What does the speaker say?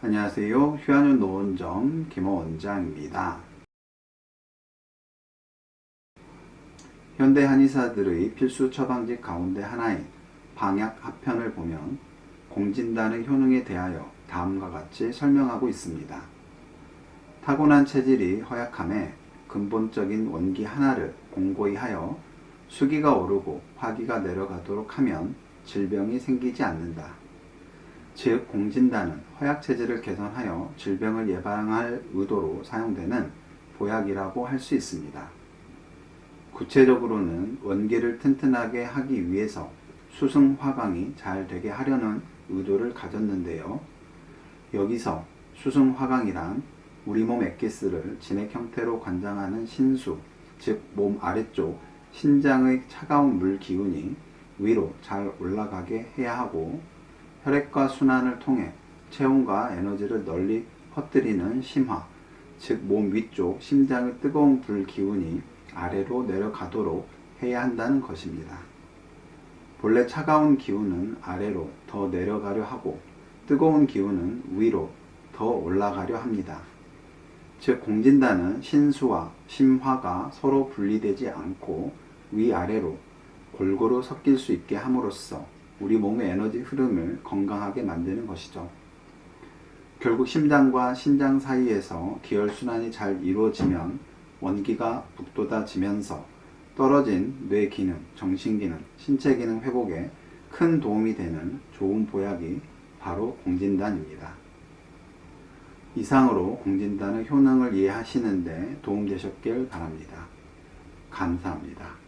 안녕하세요. 휴안윤 노원점 김호 원장입니다. 현대 한의사들의 필수 처방직 가운데 하나인 방약 합편을 보면 공진단의 효능에 대하여 다음과 같이 설명하고 있습니다. 타고난 체질이 허약함에 근본적인 원기 하나를 공고히 하여 수기가 오르고 화기가 내려가도록 하면 질병이 생기지 않는다. 즉 공진단은 허약 체질을 개선하여 질병을 예방할 의도로 사용되는 보약이라고 할 수 있습니다. 구체적으로는 원기를 튼튼하게 하기 위해서 수승 화강이 잘 되게 하려는 의도를 가졌는데요. 여기서 수승 화강이란 우리 몸 엑기스를 진액 형태로 관장하는 신수, 즉 몸 아래쪽 신장의 차가운 물 기운이 위로 잘 올라가게 해야 하고 혈액과 순환을 통해 체온과 에너지를 널리 퍼뜨리는 심화, 즉 몸 위쪽 심장의 뜨거운 불 기운이 아래로 내려가도록 해야 한다는 것입니다. 본래 차가운 기운은 아래로 더 내려가려 하고 뜨거운 기운은 위로 더 올라가려 합니다. 즉 공진단은 신수와 심화가 서로 분리되지 않고 위아래로 골고루 섞일 수 있게 함으로써 우리 몸의 에너지 흐름을 건강하게 만드는 것이죠. 결국 심장과 신장 사이에서 기혈순환이 잘 이루어지면 원기가 북돋아지면서 떨어진 뇌 기능, 정신 기능, 신체 기능 회복에 큰 도움이 되는 좋은 보약이 바로 공진단입니다. 이상으로 공진단의 효능을 이해하시는데 도움되셨길 바랍니다. 감사합니다.